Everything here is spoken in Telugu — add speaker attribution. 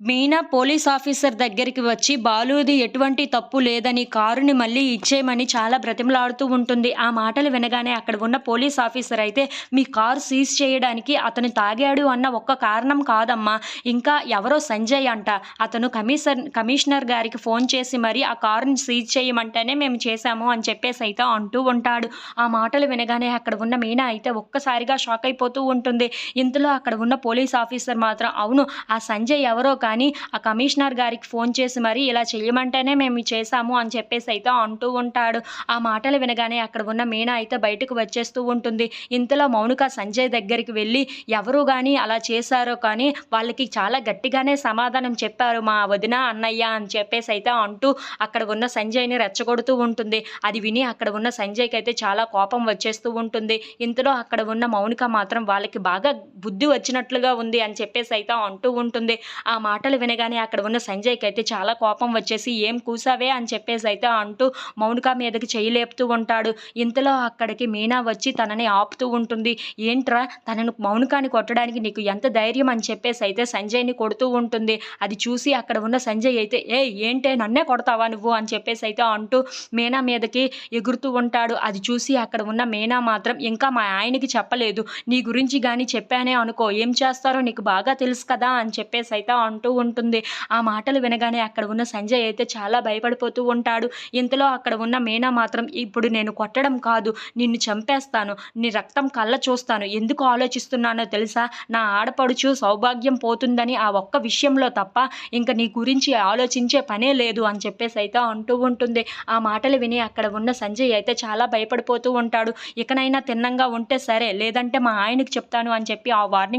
Speaker 1: మీనా పోలీస్ ఆఫీసర్ దగ్గరికి వచ్చి బాలుది ఎటువంటి తప్పు లేదని కారుని మళ్ళీ ఇచ్చేయమని చాలా బ్రతిమలాడుతూ ఉంటుంది. ఆ మాటలు వినగానే అక్కడ ఉన్న పోలీస్ ఆఫీసర్ అయితే మీ కారు సీజ్ చేయడానికి అతను తాగాడు అన్న ఒక్క కారణం కాదమ్మా. ఇంకా ఎవరో సంజయ్ అంట. అతను కమిషనర్ కమిషనర్ గారికి ఫోన్ చేసి మరి ఆ కారుని సీజ్ చేయమంటేనే మేము చేశాము అని చెప్పేసి అయితే అంటూ ఉంటాడు. ఆ మాటలు వినగానే అక్కడ ఉన్న మీనా అయితే ఒక్కసారిగా షాక్ అయిపోతూ ఉంటుంది. ఇంతలో అక్కడ ఉన్న పోలీస్ ఆఫీసర్ మాత్రం అవును ఆ సంజయ్ ఎవరో కానీ ఆ కమిషనర్ గారికి ఫోన్ చేసి మరి ఇలా చేయమంటేనే మేము చేశాము అని చెప్పేసి అయితే అంటూ ఉంటాడు. ఆ మాటలు వినగానే అక్కడ ఉన్న మీనా అయితే బయటకు వచ్చేస్తూ ఉంటుంది. ఇంతలో మౌనిక సంజయ్ దగ్గరికి వెళ్ళి ఎవరు కానీ అలా చేశారో కానీ వాళ్ళకి చాలా గట్టిగానే సమాధానం చెప్పారు మా వదిన అన్నయ్య అని చెప్పేసి అయితే అంటూ అక్కడ ఉన్న సంజయ్ని రెచ్చగొడుతూ ఉంటుంది. అది విని అక్కడ ఉన్న సంజయ్కి అయితే చాలా కోపం వచ్చేస్తూ ఉంటుంది. ఇంతలో అక్కడ ఉన్న మౌనిక మాత్రం వాళ్ళకి బాగా బుద్ధి వచ్చినట్లుగా ఉంది అని చెప్పేసి అయితే అంటూ ఉంటుంది. ఆ మాట మాటలు వినగానే అక్కడ ఉన్న సంజయ్కి అయితే చాలా కోపం వచ్చేసి ఏం కూసావే? అని చెప్పేసి అయితే అంటూ మౌనిక మీదకి చేయలేపుతూ ఉంటాడు. ఇంతలో అక్కడికి మీనా వచ్చి తనని ఆపుతూ ఉంటుంది. ఏంట్రా? తనను మౌనికాని కొట్టడానికి నీకు ఎంత ధైర్యం? అని చెప్పేసి అయితే సంజయ్ని కొడుతూ ఉంటుంది. అది చూసి అక్కడ ఉన్న సంజయ్ అయితే ఏ ఏంటే? నన్నే కొడతావా నువ్వు? అని చెప్పేసి అయితే అంటూ మీనా మీదకి ఎగురుతూ ఉంటాడు. అది చూసి అక్కడ ఉన్న మీనా మాత్రం ఇంకా మా ఆయనకి చెప్పలేదు. నీ గురించి కానీ చెప్పానే అనుకో. ఏం చేస్తారో నీకు బాగా తెలుసు కదా? అని చెప్పేసి అయితే అంటూ అంటూ ఉంటుంది. ఆ మాటలు వినగానే అక్కడ ఉన్న సంజయ్ అయితే చాలా భయపడిపోతూ ఉంటాడు. ఇంతలో అక్కడ ఉన్న మీనా మాత్రం ఇప్పుడు నేను కొట్టడం కాదు నిన్ను చంపేస్తాను నీ రక్తం కళ్ళ చూస్తాను ఎందుకు ఆలోచిస్తున్నానో తెలుసా? నా ఆడపడుచు సౌభాగ్యం పోతుందని ఆ ఒక్క విషయంలో తప్ప ఇంకా నీ గురించి ఆలోచించే పనే లేదు అని చెప్పేసి అయితే అంటూ ఉంటుంది. ఆ మాటలు విని అక్కడ ఉన్న సంజయ్ అయితే చాలా భయపడిపోతూ ఉంటాడు. ఇకనైనా తిన్నంగా ఉంటే సరే లేదంటే మా ఆయనకు చెప్తాను అని చెప్పి ఆ వార్నింగ్